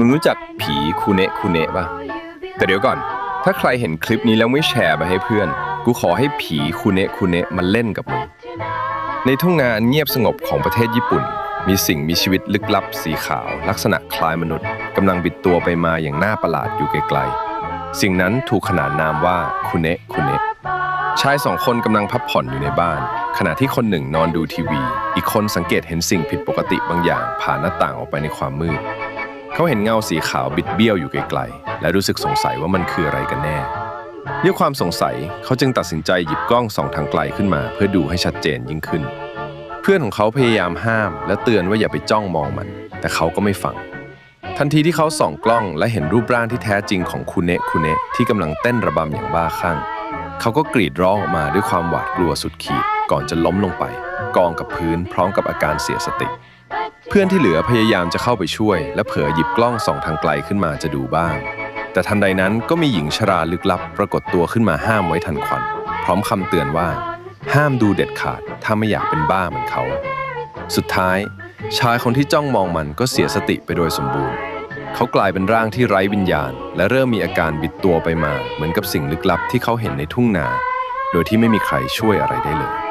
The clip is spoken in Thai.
มึงรู้จักผีคูเนะคูเนะปะแต่เดี๋ยวก่อน ถ้าใครเห็นคลิปนี้แล้วไม่แชร์ไปให้เพื่อน กูขอให้ผีคูเนะคูเนะมาเล่นกับมึง ในทุ่งนานเงียบสงบของประเทศญี่ปุ่น มีสิ่งมีชีวิตลึกลับสีขาว ลักษณะคล้ายมนุษย์กำลังบิดตัวไปมาอย่างน่าประหลาดอยู่ไกลๆ สิ่งนั้นถูกขนานนามว่าคุเนะคุเนะชายสองคนกำลังพักผ่อนอยู่ในบ้าน ขณะที่คนหนึ่งนอนดูทีวี อีกคนสังเกตเห็นสิ่งผิดปกติบางอย่าง ผ่านหน้าต่างออกไปในความมืด เขาเห็นเงาสีขาวบิดเบี้ยวอยู่ไกลๆ และรู้สึกสงสัยว่ามันคืออะไรกันแน่ด้วยความสงสัยเขาจึงตัดสินใจหยิบกล้องส่องทางไกลขึ้นมา เพื่อดูให้ชัดเจนยิ่งขึ้น เพื่อนของเขาพยายามห้าม และเตือนว่าอย่าไปจ้องมองมัน แต่เขาก็ไม่ฟัง ทันทีที่เขาส่องกล้องและเห็นรูปร่างที่แท้จริงของคุเนะคุเนะที่กำลังเต้นระบำอย่างบ้าคลั่งเขาก็กรีดร้องออกมาด้วยความหวาดกลัวสุดขีดก่อนจะล้มลงไป กองกับพื้นพร้อมกับอาการเสียสติ เพื่อนที่เหลือพยายามจะเข้าไปช่วย และเผลอหยิบกล้องส่องทางไกลขึ้นมาจะดูบ้าง แต่ทันใดนั้นก็มีหญิงชราลึกลับปรากฏตัวขึ้นมาห้ามไว้ทันควัน พร้อมคำเตือนว่า ห้ามดูเด็ดขาดถ้าไม่อยากเป็นบ้าเหมือนเขา สุดท้าย ชายคนที่จ้องมองมันก็เสียสติไปโดยสมบูรณ์ เขากลายเป็นร่างที่ไร้วิญญาณ และเริ่มมีอาการบิดตัวไปมา เหมือนกับสิ่งลึกลับที่เขาเห็นในทุ่งนา โดยที่ไม่มีใครช่วยอะไรได้เลย